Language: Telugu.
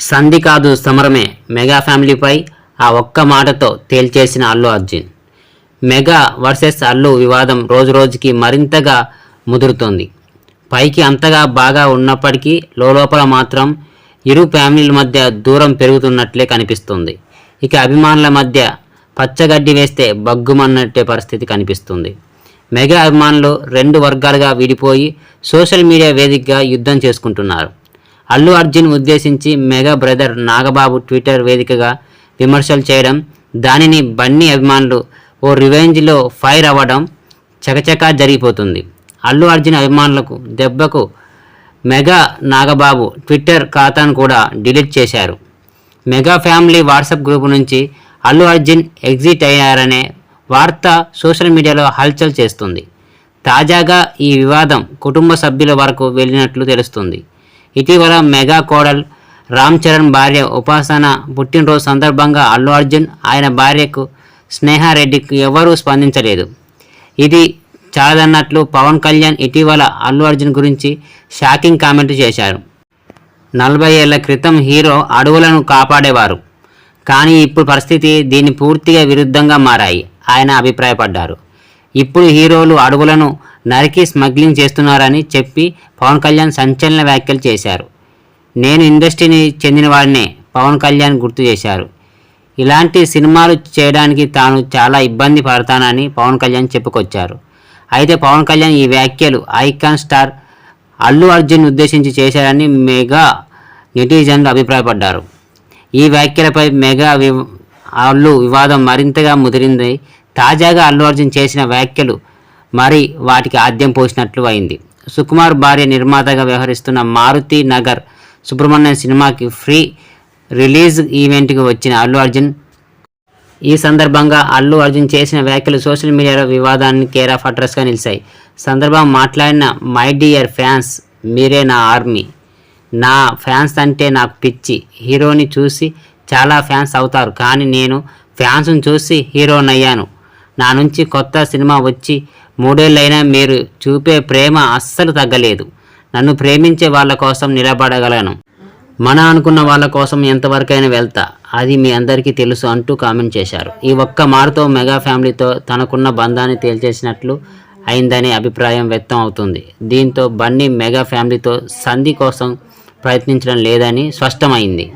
సంధి కాదు సమరమే మెగా ఫ్యామిలీపై ఆ ఒక్క మాటతో తేల్చేసిన అల్లు అర్జున్. మెగా వర్సెస్ అల్లు వివాదం రోజురోజుకి మరింతగా ముదురుతోంది. పైకి అంతగా బాగా ఉన్నప్పటికీ లోపల మాత్రం ఇరు ఫ్యామిలీల మధ్య దూరం పెరుగుతున్నట్లే కనిపిస్తుంది. ఇక అభిమానుల మధ్య పచ్చగడ్డి వేస్తే బగ్గుమన్నట్టే పరిస్థితి కనిపిస్తుంది. మెగా అభిమానులు రెండు వర్గాలుగా విడిపోయి సోషల్ మీడియా వేదికగా యుద్ధం చేసుకుంటున్నారు. అల్లు అర్జున్ ఉద్దేశించి మెగా బ్రదర్ నాగబాబు ట్విట్టర్ వేదికగా విమర్శలు చేయడం దానిని బన్నీ అభిమానులు ఓ రివెంజ్లో ఫైర్ అవ్వడం చకచకా జరిగిపోతుంది. అల్లు అర్జున్ అభిమానులకు దెబ్బకు మెగా నాగబాబు ట్విట్టర్ ఖాతాను కూడా డిలీట్ చేశారు. మెగా ఫ్యామిలీ వాట్సాప్ గ్రూప్ నుంచి అల్లు అర్జున్ ఎగ్జిట్ అయ్యారనే వార్త సోషల్ మీడియాలో హల్చల్ చేస్తుంది. తాజాగా ఈ వివాదం కుటుంబ సభ్యుల వరకు వెళ్ళినట్లు తెలుస్తుంది. ఇటీవల మెగా కోడల్ రామ్ చరణ్ భార్య ఉపాసన పుట్టినరోజు సందర్భంగా అల్లు అర్జున్ ఆయన భార్యకు స్నేహారెడ్డికి ఎవరూ స్పందించలేదు. ఇది చాలదన్నట్లు పవన్ కళ్యాణ్ ఇటీవల అల్లు అర్జున్ గురించి షాకింగ్ కామెంట్ చేశారు. నలభై ఏళ్ళ క్రితం హీరో అడవులను కాపాడేవారు. కానీ ఇప్పుడు పరిస్థితి దీని పూర్తిగా విరుద్ధంగా మారాయి. ఆయన అభిప్రాయపడ్డారు. ఇప్పుడు హీరోలు అడవులను నరికి స్మగ్లింగ్ చేస్తున్నారని చెప్పి పవన్ కళ్యాణ్ సంచలన వ్యాఖ్యలు చేశారు. నేను ఇండస్ట్రీని చెందినవాడినే పవన్ కళ్యాణ్ గుర్తు చేశారు. ఇలాంటి సినిమాలు చేయడానికి తాను చాలా ఇబ్బంది పడతానని పవన్ కళ్యాణ్ చెప్పుకొచ్చారు. అయితే పవన్ కళ్యాణ్ ఈ వ్యాఖ్యలు ఐకాన్ స్టార్ అల్లు అర్జున్ ఉద్దేశించి చేశారని మెగా నెటిజన్లు అభిప్రాయపడ్డారు. ఈ వ్యాఖ్యలపై మెగా వి అల్లు వివాదం మరింతగా ముదిరింది. తాజాగా అల్లు అర్జున్ చేసిన వ్యాఖ్యలు మరి వాటికి ఆద్యం పోసినట్లు అయింది. సుకుమార్ భార్య నిర్మాతగా వ్యవహరిస్తున్న మారుతి నగర్ సుబ్రహ్మణ్యం సినిమాకి ఫ్రీ రిలీజ్ ఈవెంట్కి వచ్చిన అల్లు అర్జున్. ఈ సందర్భంగా అల్లు అర్జున్ చేసిన వ్యాఖ్యలు సోషల్ మీడియాలో వివాదాన్ని కేర్ ఆఫ్ అడ్రస్గా నిలిచాయి. సందర్భం మాట్లాడిన మై డియర్ ఫ్యాన్స్ మీరే నా ఆర్మీ. నా ఫ్యాన్స్ అంటే నాకు పిచ్చి. హీరోని చూసి చాలా ఫ్యాన్స్ అవుతారు కానీ నేను ఫ్యాన్స్ని చూసి హీరోని అయ్యాను నా నుంచి కొత్త సినిమా వచ్చి మూడేళ్ళైనా మీరు చూపే ప్రేమ అస్సలు తగ్గలేదు. నన్ను ప్రేమించే వాళ్ళ కోసం నిలబడగలను. మన అనుకున్న వాళ్ళ కోసం ఎంతవరకైనా వెళ్తా. అది మీ అందరికీ తెలుసు అంటూ కామెంట్ చేశారు. ఈ ఒక్క మారుతో మెగా ఫ్యామిలీతో తనకున్న బంధాన్ని తేల్చేసినట్లు అయిందనే అభిప్రాయం వ్యక్తం అవుతుంది. దీంతో బన్నీ మెగా ఫ్యామిలీతో సంధి కోసం ప్రయత్నించడం లేదని స్పష్టమైంది.